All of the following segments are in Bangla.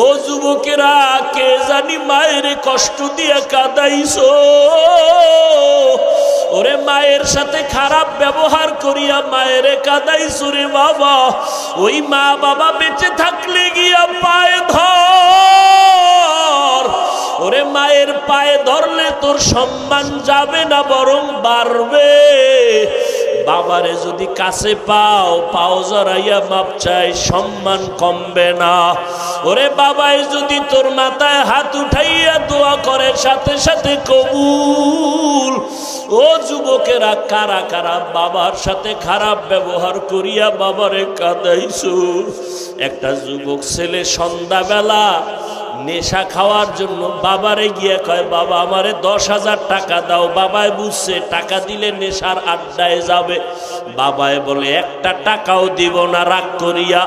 ও যুবকেরা, কে জানি মায়ের কষ্ট দিয়ে কাদাইছো? ওরে মায়ের সাথে খারাপ ব্যবহার করিয়া মায়ের কাদাইছো রে বাবা। ওই মা বাবা বেঁচে থাকলে গিয়া পায়ে ধর। ওরে মায়ের পায়ে ধরলে তোর সম্মান যাবে না, বরং বাড়বে। বাবারে যদি কাছে পাও পাও জড়াইয়া মাপ চাই, সম্মান কমবে না। ওরে বাবাই যদি তোর মাথায় হাত উঠাইয়া দোয়া করে, সাথে সাথে কবুল। ও যুবকেরা, কারা কারা বাবার সাথে খারাপ ব্যবহার করিয়া বাবারে কাদাইছো? একটা যুবক ছেলে সন্ধ্যাবেলা নেশা খাওয়ার জন্য বাবারে গিয়ে কয়, বাবা, আমারে দশ হাজার টাকা দাও। বাবায় বুঝছে, টাকা দিলে নেশার আড্ডায় যাবে। বাবায় বলে, একটা টাকাও দিব না, রাগ করিয়া।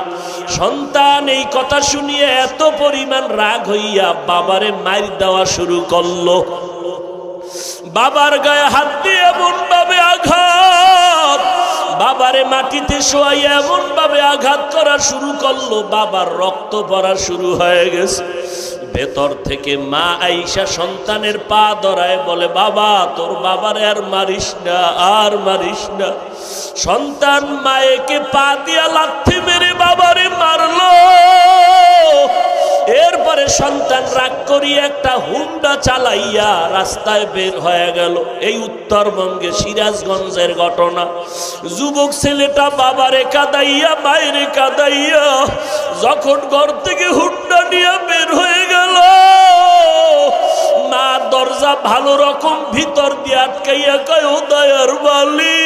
সন্তান এই কথা শুনিয়ে এত পরিমাণ রাগ হইয়া বাবারে মার দেওয়া শুরু করল। বাবার গায়ে হাত দিয়ে এমন ভাবে আঘাত, বাবারে মাটিতে শোয়াই এমন ভাবে আঘাত করা শুরু করল। বাবার রক্ত পড়া শুরু হয়ে গেছে। ভেতর থেকে মা আইসা সন্তানের পা ধরায় বলে, বাবা, তোর বাবারে আর মারিস না, আর মারিস না। সন্তান মায়েকে পা দিয়া লাথি মেরে বাবারে মারলো। এরপরে সন্তান রাগ করিয়া একটা হুন্ডা চালাইয়া রাস্তায় বের হয়ে গেল। এই উত্তরবঙ্গে সিরাজগঞ্জের ঘটনা। যুবক ছেলেটা বাবারে কাদাইয়া, মায়েরে কাদাইয়া, যখন ঘর থেকে হুন্ডা নিয়ে বের হয়ে দরজা ভালো রকম, ভিতর দিয়ে আটকাইয়া কয় ও দয়ার বালি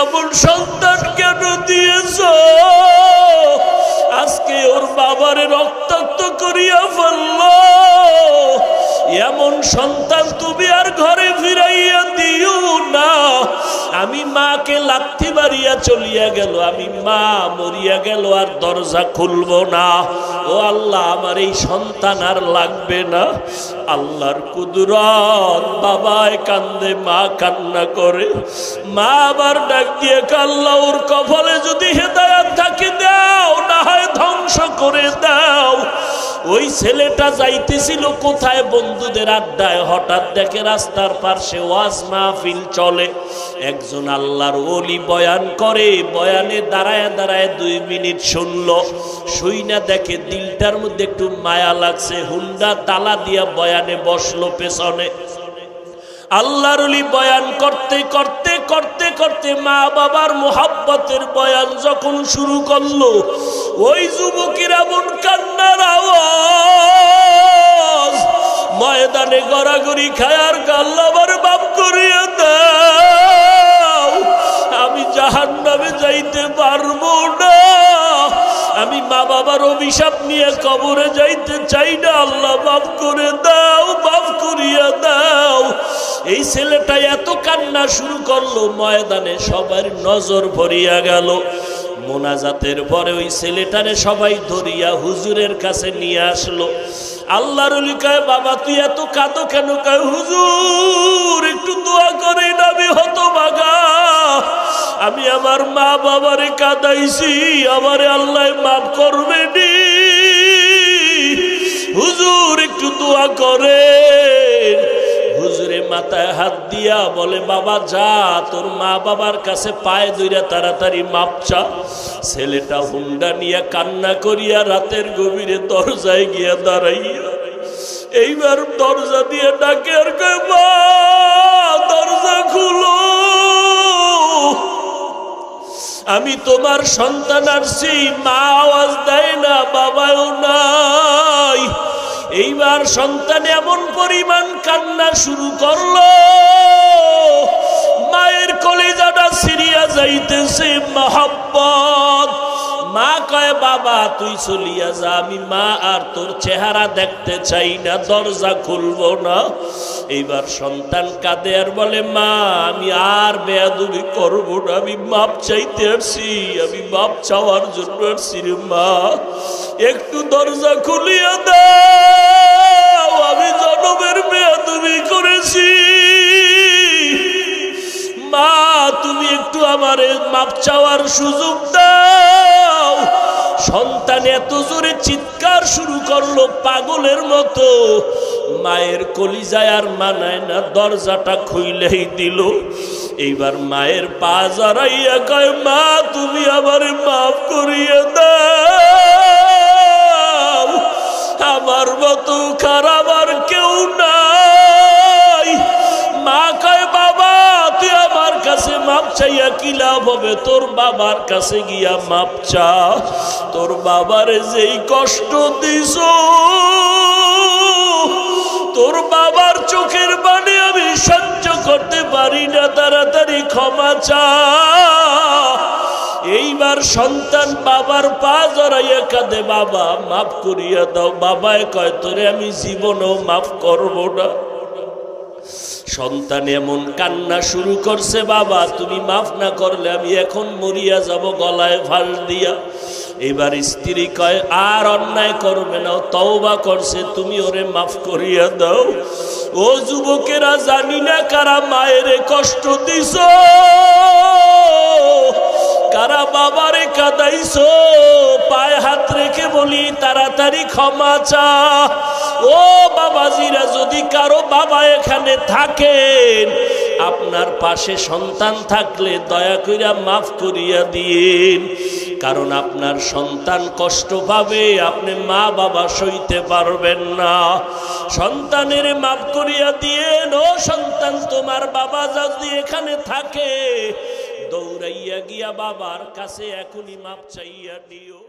এমন সন্তান কেন দিয়েছ? আজকে ওর বাবারে রক্তাক্ত করিয়া ফেলল। এমন সন্তান তুমি আর ঘরে ফিরাইয়া না আমি মাকে লাথি মারিয়া চলিয়া গেল, আমি মা মরিয়া গেল, আর দরজা খুলব না। ও আল্লাহ, আমার এই সন্তান আর লাগবে না। আল্লাহর কুদরত বাবায় কান্দে, মা কান্না করে। মা আবার ডাক দিয়ে কাল্লা, ওর কপালে যদি হেদায়াত থাকে, দাও, না হয় ধ্বংস করে দাও। ওই ছেলেটা যাইতেছিল কোথায়? বন্ধুদের আড্ডায়। হঠাৎ দেখে রাস্তার পাশে ওয়াজ মাহফিল চলে। একজন আল্লাহর ওলি বয়ান করে। বয়ানে দাঁড়ায় দাঁড়ায় দুই মিনিট শুনল। শুই না দেখে দিলটার মধ্যে একটু মায়া লাগছে। হুন্ডা তালা দিয়া বয়ানে বসল পেছনে। আল্লাহর বয়ান করতে করতে করতে করতে মা বাবার মোহাব্বতের বয়ান যখন শুরু করল, ওই যুবকের এমন কান্নার আওয়াজ, ময়দানে গড়াগড়ি খায়ার গাল্লাবার বাপ করিয়া দাও। আমি জাহান নামে যাইতে পারব না। আমি মা বাবার অভিশাপ নিয়ে কবরে যাইতে চাই না। আল্লাহ মাফ করে দাও, মাফ করিয়া দাও। এই ছেলেটা এত কান্না শুরু করল, ময়দানে সবার নজর ভরিয়া গেল। মোনাজাতের পরে ওই ছেলেটারে সবাই ধরিয়া হুজুরের কাছে নিয়ে আসলো। আল্লাহর অলি কয়, বাবা, তুই এত কাঁদো কেন? কয়, হুজুর, একটু দোয়া করে আমি হতো বাগা আমি আমার মা বাবারে কাদাইছি, আমারে আল্লাহ মাফ করবে নি মাথায় হাত দিয়া বলে, বাবা, যা, তোর মা বাবার কাছে পায়ে দইরা তাড়াতাড়ি মাপ চা। ছেলেটা হুন্ডা নিয়ে কান্না করিয়া রাতের গভীরে দরজায় গিয়া দাঁড়াইয়া এইবার দরজা দিয়ে ডাকে আর দরজা খুলো। আমি তোমার সন্তান আসছি মা আওয়াজ দেয় না বাবাও নাই। এইবার সন্তান এমন পরিমাণ কান্না শুরু করল। মায়ের কলেজাটা সিরিয়া যাইতেছে মহাব্বত। মা কয়, বাবা, তুই চলিয়া যা, আমি মা আর তোর চেহারা দেখতে চাই না, দরজা খুলবো না। এইবার সন্তান কাঁদে আর বলে, মা, আমি আর বেয়াদুবি করব না, আমি মাপ চাইতে আসছি, আমি মাপ চাওয়ার জন্য আসছি রে মা। একটু দরজা খুলিয়া দাও, আমি জনমের বেয়াদুবি করেছি। মা, তুমি একটু আমারে মাপ চাওয়ার সুযোগ দাও। সন্তান এত জোরে চিৎকার শুরু করল পাগলের মতো। মায়ের কলিজায় আর মানায় না, দরজাটা খুইলেই দিল। এইবার মায়ের পা জড়াইয়া কয়, মা, তুমি আমারে মাফ করিয়ে দাও। আমার মতো খারাপ মাপ চাইয়া কি লাভ হবে? তোর বাবার কাছে গিয়া মাপ চা তোর বাবারে যেই কষ্ট দিস তোর বাবার চোখের বাণী আমি সহ্য করতে পারি না, তাড়াতাড়ি ক্ষমা চা এইবার সন্তান বাবার পা জড়াইয়া কাঁদে, বাবা মাফ করিয়া দাও। বাবায় কয়, তোরে আমি জীবনও মাফ করব না। সন্তান এমন কান্না শুরু করছে, বাবা, তুমি মাফ না করলে আমি এখন মরিয়া যাব গলায় ফাল দিয়া। এবার স্ত্রী কয়, আর অন্যায় করবে না, তওবা করছে, তুমি ওরে মাফ করিয়া দাও। ও যুবকেরা, জানি না কারা মায়ের কষ্ট দিছ, কারা বাবারে কাদাইছো, পায়ে হাত রেখে বলি তাড়াতাড়ি ক্ষমা চা। ও বাবাজিরা, যদি কারও বাবা এখানে থাকেন। আপনার পাশে সন্তান থাকলে দয়া কইরা মাফ করিয়া দিন। কারণ আপনার সন্তান কষ্ট পাবে, আপনি মা বাবা সইতে পারবেন না। সন্তানের মাফ করিয়া দিয়েন, ও সন্তান, তোমার বাবা যদি এখানে থাকে, দৌড়াইয়া গিয়া বাবার কাছে এখনই মাপ চাইয়া নিও